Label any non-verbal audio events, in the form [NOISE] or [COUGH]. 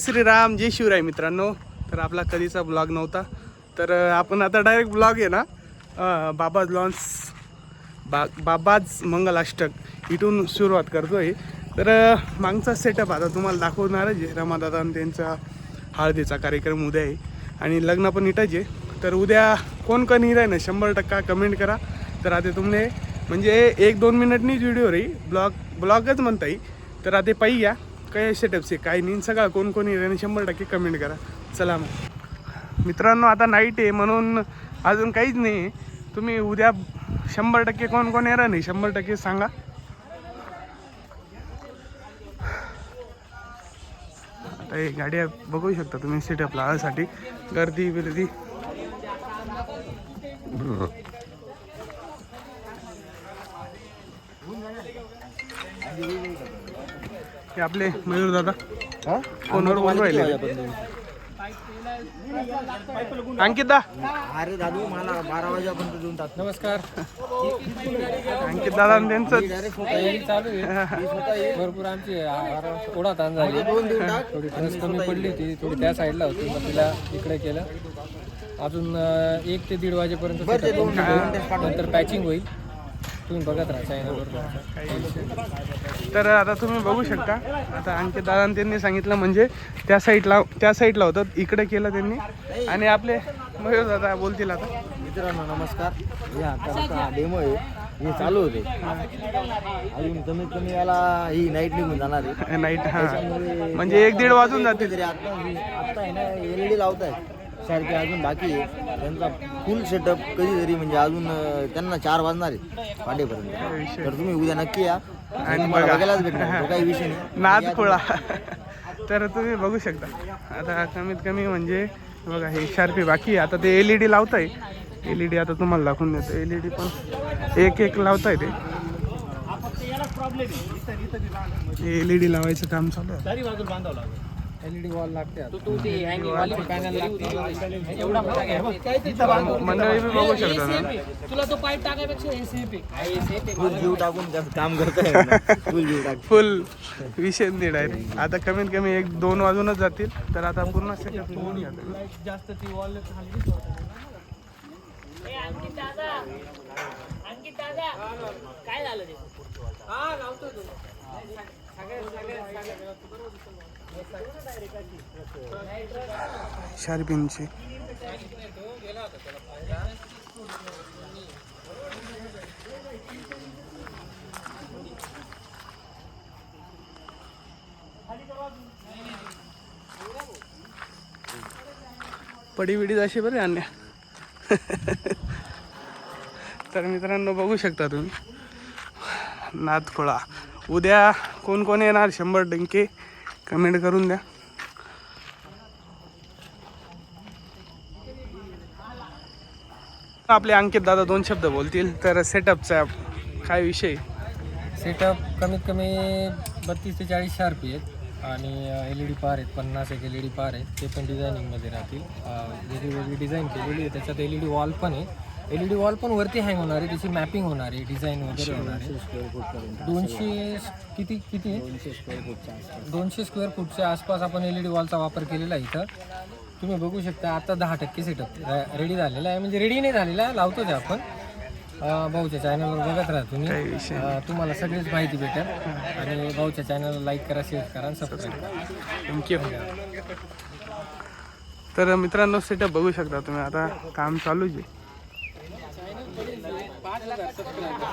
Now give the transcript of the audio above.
श्रीराम जय शिवराय मित्रांनो. तर आपला कधीचा ब्लॉग नव्हता तर आपण आता डायरेक्ट ब्लॉग आहे ना? बाबाज लॉन्स बा बाबाज मंगलाष्टक इथून सुरुवात करतोय. तर मागचा सेटअप आता तुम्हाला दाखवणार आहे रमादादा आणि त्यांचा हळदीचा कार्यक्रम उद्या आहे. आणि लग्न पण इटच आहे. तर उद्या कोण कोण आहे ना शंभर टक्का कमेंट करा. तर आता तुमने म्हणजे एक दोन मिनिटनीच व्हिडिओ रे ब्लॉग ब्लॉगच म्हणता येईल. तर आता पाहिजे काही काय सेटअप्स आहे. काही नाही. सगळं कोण कोण येईल आणि शंभर टक्के कमेंट करा. चला मग. मित्रांनो आता नाईट आहे. म्हणून अजून काहीच नाही. तुम्ही उद्या शंभर टक्के कोण कोण येणार नाही. शंभर टक्के सांगा. आता हे गाड्या बघू शकता तुम्ही सेटअप लावायसाठी गर्दी बिर्दी हे आपले मयूर दादा. फोनवर बोलून राहिले. अंकित. दा अरे दादू मला बारा वाजेपर्यंत देऊन टाक. नमस्कार. अंकित दादा त्यांचं. डायरेक्ट चालू आहे. भरपूर आमची ओढा ताण झाली. थोडी ट्रस कमी पडली होती. थोडी त्या साईडला होती मग तिला इकडे केलं. अजून एक ते दीड वाजेपर्यंत. नंतर पॅचिंग होईल. तुम्ही बघत राहा चॅनलवर तर आता तुम्ही बघू शकता. आता अंकित दादा त्यांनी सांगितलं म्हणजे त्या साईडला त्या साईडला होतं. इकडे केलं त्यांनी. आणि आपले मयूर दादा बोलतील आता. मित्रांनो नमस्कार. हे आता डेमो आहे. हे चालू होते. अजून कमीत कमी याला ही नाईट निघून जाणार आहे. नाईट हा. म्हणजे एक दीड वाजून जातील. तरी आता आता आहे ना एल डी लावताय सारखे अजून बाकी आहे. त्यांचा फुल सेटअप कधीतरी म्हणजे अजून त्यांना चार वाजणार आहे पांडेपर्यंत तर तुम्ही उद्या नक्की या. आणि बघायलाच भेटणार काही विषय नाही. [LAUGHS] नाद खोळा. [LAUGHS] तर तुम्ही बघू शकता. आता कमीत कमी म्हणजे बघा हे शार्पी बाकी आहे. आता ते एल ई डी लावताय. एल ई डी आता तुम्हाला दाखवून देतो. एल ई डी पण एक एक लावताय ते. एल ई डी लावायचं काम चालू आहे. एलईडी वॉल लागते पॅनल लागते. एवढा मोठा. मंडळी बी बघू शकता ना तुला तो पाईप टाकायपेक्षा आहे फुल जीव टाकून काम करताय फुल जीव टाक फुल विषय नाही डायरेक्ट आता कमीत कमी एक दोन वाजूनच जातील. तर आता पूर्ण सेटअप होऊन जास्त ती वॉल अंकित दादा. अंकित दादा. काय झालं ते? हा लावतो तू. शार्पिनची. पडी बिडी अशी बरे अन्य. तर मित्रांनो बघू शकता तुम्ही. नाथफळा. उद्या कोण कोण येणार? शंभर टक्के. कमेंट करून द्या. आपले अंकित दादा दोन शब्द बोलतील तर सेटअपचा काय विषय? सेटअप कमीत कमी बत्तीस ते चाळीस शार्पी आहेत आणि एल ई डी पार आहेत पन्नास एक एल ई डी पार आहेत ते पण डिझायनिंगमध्ये राहतील. वेगळी वेगळी डिझाईन केलेली आहे त्याच्यात एल ई डी वॉल पण आहे. एल ई डी वॉल पण वरती हँग होणार आहे त्याची मॅपिंग होणार आहे डिझाईन वगैरे होणार आहे. दोनशे किती किती? आहे? दोनशे स्क्वेअर फूटच्या आसपास आपण एल ई डी वॉलचा वापर केलेला आहे इथं. तुम्ही बघू शकता आता दहा टक्के सेटअप रेडी झालेला आहे. म्हणजे रेडी नाही झालेला आहे लावतोच आहे आपण. अं, भाऊच्या चॅनलवर बघत राहा तुम्ही. अं, तुम्हाला सगळीच माहिती भेटेल. आणि भाऊच्या चॅनलला लाईक करा शेअर करा आणि सबस्क्राईब करा. थँक्यू तर मित्रांनो सेटअप बघू शकता तुम्ही. आता काम चालूच आहे. पाच हजार सबस्क्राईब